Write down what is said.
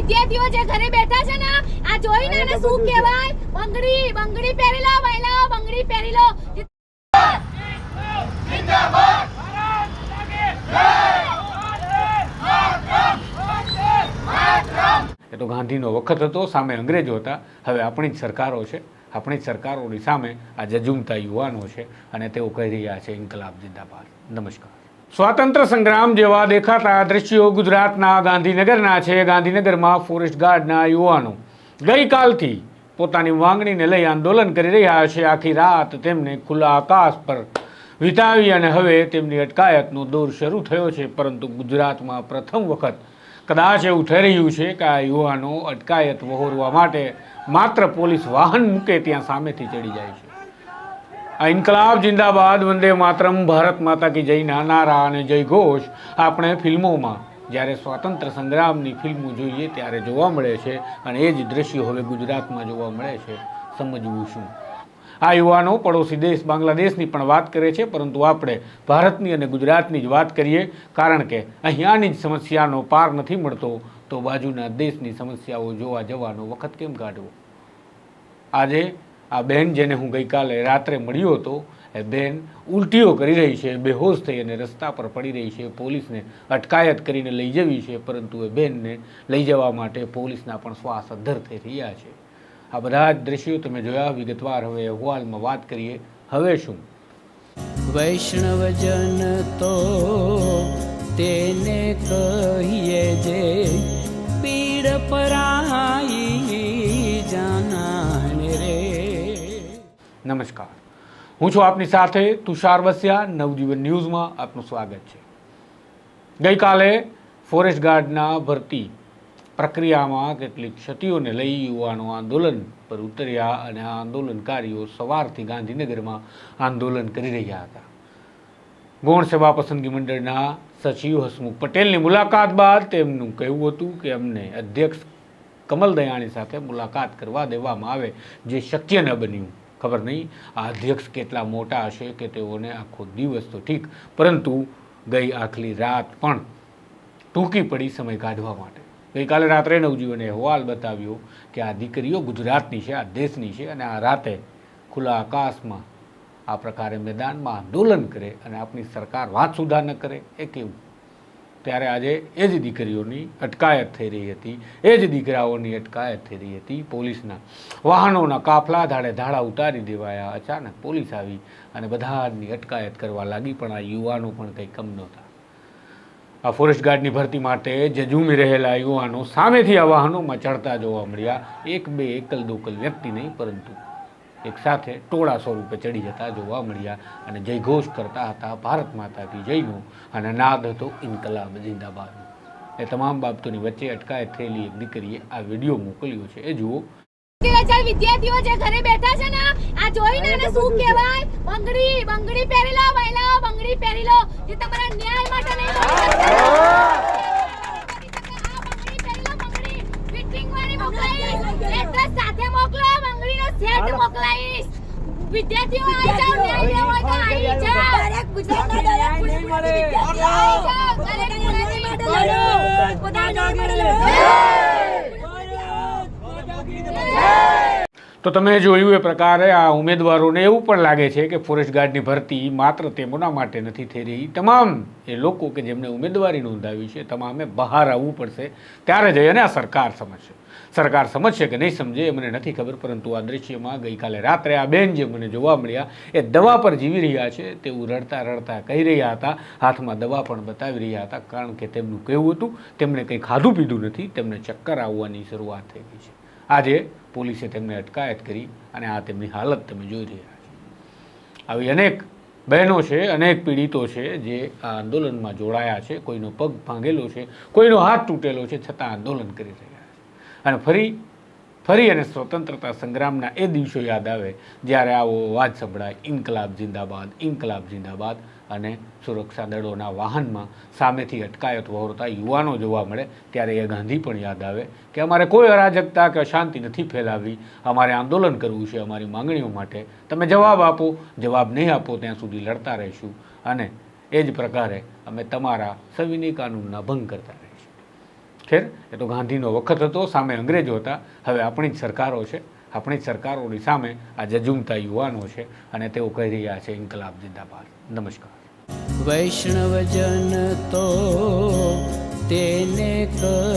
વિદ્યાર્થીઓ જે ઘરે બેઠા છે ને આ જોઈને આને શું કહેવાય? બંગડી બંગડી પહેરી લો વૈલા બંગડી પહેરી લો એ તો ગાંધીનો વખત હતો સામે અંગ્રેજો હતા. હવે આપણી જ સરકારો છે. આપણી જ સરકારોની સામે આ જજુમતા યુવાનો છે અને તેઓ કહી રહ્યા છે ઇન્કલાબ જિંદાબાદ. નમસ્કાર. સ્વાતંત્ર્ય સંગ્રામ જેવા દેખાતા દ્રશ્યો ગુજરાતના ગાંધીનગરના છે. ગાંધીનગરમાં ફોરેસ્ટ ગાર્ડના યુવાનો ગઈકાલથી પોતાની માંગણીને લઈ આંદોલન કરી રહ્યા છે. આખી રાત તેમને ખુલ્લા આકાશ પર વિતાવી અને હવે તેમની અટકાયતનો દોર શરૂ થયો છે. પરંતુ ગુજરાતમાં પ્રથમ વખત કદાચ એવું થઈ રહ્યું છે કે આ યુવાનો અટકાયત વહોરવા માટે માત્ર પોલીસ વાહન મૂકે, ત્યાં સામેથી ચડી જાય છે. ઇન્કલાબ જિંદાબાદ, વંદે માતરમ, ભારત માતા કી જયના નારા અને જય ઘોષ આપણે ફિલ્મોમાં. જ્યારે સ્વાતંત્ર્ય સંગ્રામની ફિલ્મો જોઈએ ત્યારે જોવા મળે છે અને એ જ દ્રશ્યો હવે ગુજરાતમાં જોવા મળે છે. સમજવું શું? આ યુવાનો પડોશી દેશ બાંગ્લાદેશની પણ વાત કરે છે, પરંતુ આપણે ભારતની અને ગુજરાતની જ વાત કરીએ. કારણ કે અહીંયાની જ સમસ્યાનો પાર નથી મળતો, તો બાજુના દેશની સમસ્યાઓ જોવા જવાનો વખત કેમ કાઢવો? આજે આ બહેન જેને હું ગઈકાલે રાત્રે મળ્યો હતો, એ બેન ઉલટીઓ કરી રહી છે, બેહોશ થઈ અને રસ્તા પર પડી રહી છે, પોલીસને અટકાયત કરીને લઈ જવી છે, પરંતુ એ બેનને લઈ જવા માટે પોલીસના પણ શ્વાસ અદ્ધર થઈ રહ્યા છે. આ બધા જ દ્રશ્યો તમે જોયા, વિગતવાર હવે અહેવાલમાં વાત કરીએ. હવે શું? વૈષ્ણવજન તો તેને કહીએ હું છું આપની સાથે તુષાર વસ્યા, નવજીવન ન્યૂઝમાં આપનું સ્વાગત છે. ગઈકાલે ફોરેસ્ટ ગાર્ડના ભરતી પ્રક્રિયામાં કેટલીક ક્ષતિઓને લઈ યુવાનો આંદોલન પર ઉતર્યા અને આ આંદોલનકારીઓ સવારથી ગાંધીનગરમાં આંદોલન કરી રહ્યા હતા. ગૌણ સેવા પસંદગી મંડળના સચિવ હસમુખ પટેલની મુલાકાત બાદ તેમનું કહેવું હતું કે અમને અધ્યક્ષ કમલ દયાણી સાથે મુલાકાત કરવા દેવામાં આવે જે શક્ય ન બન્યું. ખબર નહીં. આ અધ્યક્ષ કેટલા મોટા હશે કે તેઓને આખો દિવસ તો ઠીક, પરંતુ ગઈ આખલી રાત પણ ટૂંકી પડી સમય કાઢવા માટે. ગઈકાલે રાત્રે નવજીવને અહેવાલ બતાવ્યો કે આ દીકરીઓ ગુજરાતની છે, આ દેશની છે અને આ રાતે ખુલ્લા આકાશમાં આ પ્રકારે મેદાનમાં આંદોલન કરે અને આપણી સરકાર વાત સુધા ન કરે. એ કેવું ત્યારે આજે એ જ દીકરીઓની અટકાયત થઈ રહી હતી. એ જ દીકરાઓની અટકાયત થઈ રહી હતી. પોલીસના વાહનોના કાફલા ધાડે ધાડા ઉતારી દેવાયા. અચાનક પોલીસ આવી અને બધાની અટકાયત કરવા લાગી, પણ આ યુવાનો પણ કંઈ કમ નહોતા. આ ફોરેસ્ટ ગાર્ડની ભરતી માટે જે ઝૂમી રહેલા યુવાનો સામેથી આ વાહનોમાં ચડતા જોવા મળ્યા. એક બે એકલ દોકલ વ્યક્તિ નહીં, પરંતુ એક સાથે ટોળા સ્વરૂપે ચડી જતા જોવા મળ્યા અને જય ઘોષ કરતા હતા ભારત માતા કી જયનો અને નાદ હતો ઇન્કલાબ જિંદાબાદનો. એ તમામ બાબતોની વચ્ચે અટકાયત થયેલી એક દીકરીએ આ વીડિયો મોકલ્યો છે. એ જુઓ. વિદ્યાર્થીઓ જે ઘરે બેઠા છે ને આ જોઈને ને શું કહેવાય? બંગડી બંગડી પહેરી લો મહિલાઓ બંગડી પહેરી લો જે તમારા ન્યાય માટે નહીં. ફિટિંગ વાળી મોકલાઈ. એડ્રેસ સાથે મોકલો. સેટ મોકલાઈશ. વિદ્યાર્થીઓ આવી જાઓ ન્યાય લેવો હોય તો આવી જાઓ. દરેક ગુજરાતના દરેક પોલીસ વિદ્યાર્થીઓ આવી. જાઓ દરેક લડો. પોતાના માટે લડો. તો તમે જોયું એ પ્રકારે આ ઉમેદવારોને એવું પણ લાગે છે કે ફોરેસ્ટ ગાર્ડની ભરતી માત્ર તેમના માટે નથી થઈ રહી. તમામ એ લોકો કે જેમને ઉમેદવારી નોંધાવી છે, તમામે બહાર આવવું પડશે ત્યારે જઈ અને આ સરકાર સમજશે. સરકાર સમજશે કે નહીં સમજે એ મને નથી ખબર, પરંતુ આ દૃશ્યમાં ગઈકાલે રાત્રે આ બેન જે મને જોવા મળ્યા, એ દવા પર જીવી રહ્યા છે. તેવું રડતા રડતા કહી રહ્યા હતા, હાથમાં દવા પણ બતાવી રહ્યા હતા, કારણ કે તેમનું કહેવું હતું તેમણે કંઈ ખાધું પીધું નથી, તેમને ચક્કર આવવાની શરૂઆત થઈ ગઈ છે. આજે પોલીસે તેમને અટકાયત કરી અને આ તેમની હાલત તમે જોઈ રહ્યા છો. આવી અનેક બહેનો છે, અનેક પીડિતો છે જે આ આંદોલનમાં જોડાયા છે, કોઈનો પગ ભાંગેલો છે, કોઈનો હાથ તૂટેલો છે, છતાં આંદોલન કરી રહ્યા છે. અને ફરી ફરી અને સ્વતંત્રતા સંગ્રામના એ દિવસો યાદ આવે જ્યારે આવો અવાજ સંભળાય, ઇન્કલાબ જિંદાબાદ ઇન્કલાબ જિંદાબાદ અને સુરક્ષા દળોના વાહનમાં સામેથી અટકાયત વહોરતા યુવાનો જોવા મળે ત્યારે એ ગાંધી પણ યાદ આવે કે અમારે કોઈ અરાજકતા કે અશાંતિ નથી ફેલાવી, અમારે આંદોલન કરવું છે, અમારી માંગણીઓ માટે. તમે જવાબ આપો, જવાબ નહીં આપો, ત્યાં સુધી લડતા રહીશું. અને એ જ પ્રકારે અમે તમારા સવિનય કાનૂનના ભંગ કરતા રહીશું. ખેર એ તો ગાંધીનો વખત હતો, સામે અંગ્રેજો હતા. હવે આપણી જ સરકારો છે. આપણી જ સરકારોની સામે આ જજુમતા યુવાનો છે અને તેઓ કહી રહ્યા છે, ઇન્કલાબ જિંદાબાદ. નમસ્કાર. વૈષ્ણવજન તો તેને કહીએ